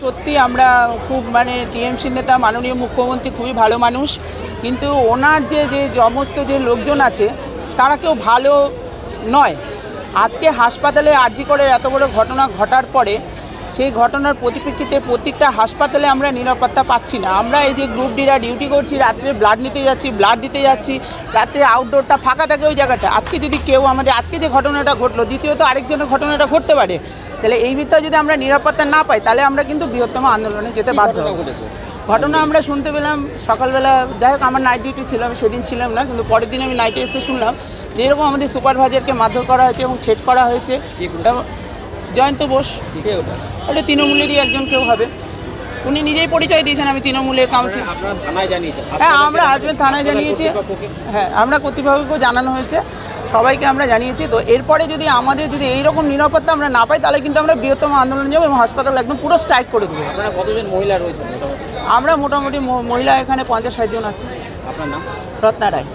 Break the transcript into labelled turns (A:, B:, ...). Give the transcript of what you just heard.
A: সত্যি আমরা খুব মানে টিএমসির নেতা, মাননীয় মুখ্যমন্ত্রী খুবই ভালো মানুষ। কিন্তু ওনার যে যে সমস্ত যে লোকজন আছে, তারা কেউ ভালো নয়। আজকে হাসপাতালে আর্জি করে এত বড় ঘটনা ঘটার পরে সেই ঘটনার পরিপ্রেক্ষিতে প্রত্যেকটা হাসপাতালে আমরা নিরাপত্তা পাচ্ছি না। আমরা এই যে গ্রুপ ডিরা ডিউটি করছি রাত্রে ব্লাড নিতে যাচ্ছি ব্লাড দিতে যাচ্ছি রাত্রে আউটডোরটা ফাঁকা থাকে ওই জায়গাটা। আজকে যদি কেউ আমাদের আজকে যে ঘটনাটা ঘটলো দ্বিতীয়ত আরেকজনের ঘটনাটা ঘটতে পারে। তাহলে এই ভিত্তিতে যদি আমরা নিরাপত্তা না পাই তাহলে আমরা কিন্তু বৃহত্তম আন্দোলনে যেতে বাধ্য ঘটনা আমরা শুনতে পেলাম সকালবেলা যাই হোক আমার নাইট ডিউটি ছিল আমি সেদিন ছিলাম না কিন্তু পরের দিন আমি নাইটে এসে শুনলাম যেরকম আমাদের সুপারভাইজারকে মারধর করা হয়েছে এবং থ্রেট করা হয়েছে। জয়ন্ত বোস। ওটা তৃণমূলেরই একজন কেউ হবে। উনি নিজেই পরিচয় দিয়েছেন আমি তৃণমূলের কাউন্সিল হ্যাঁ আমরা হাজবেন্ড থানায় জানিয়েছি। হ্যাঁ আমরা কর্তৃপক্ষকেও জানানো হয়েছে। সবাইকে আমরা জানিয়েছি। তো এরপরে যদি আমাদের যদি এইরকম নিরাপত্তা আমরা না পাই তাহলে কিন্তু আমরা বৃহত্তম আন্দোলন যাব এবং হাসপাতাল একদম পুরো স্ট্রাইক করে দেবো।
B: কতজন মহিলা রয়েছে
A: আমরা মোটামুটি মহিলা এখানে পঞ্চাশ ষাট জন আছি।
B: আপনার নাম?
A: রত্না রায়।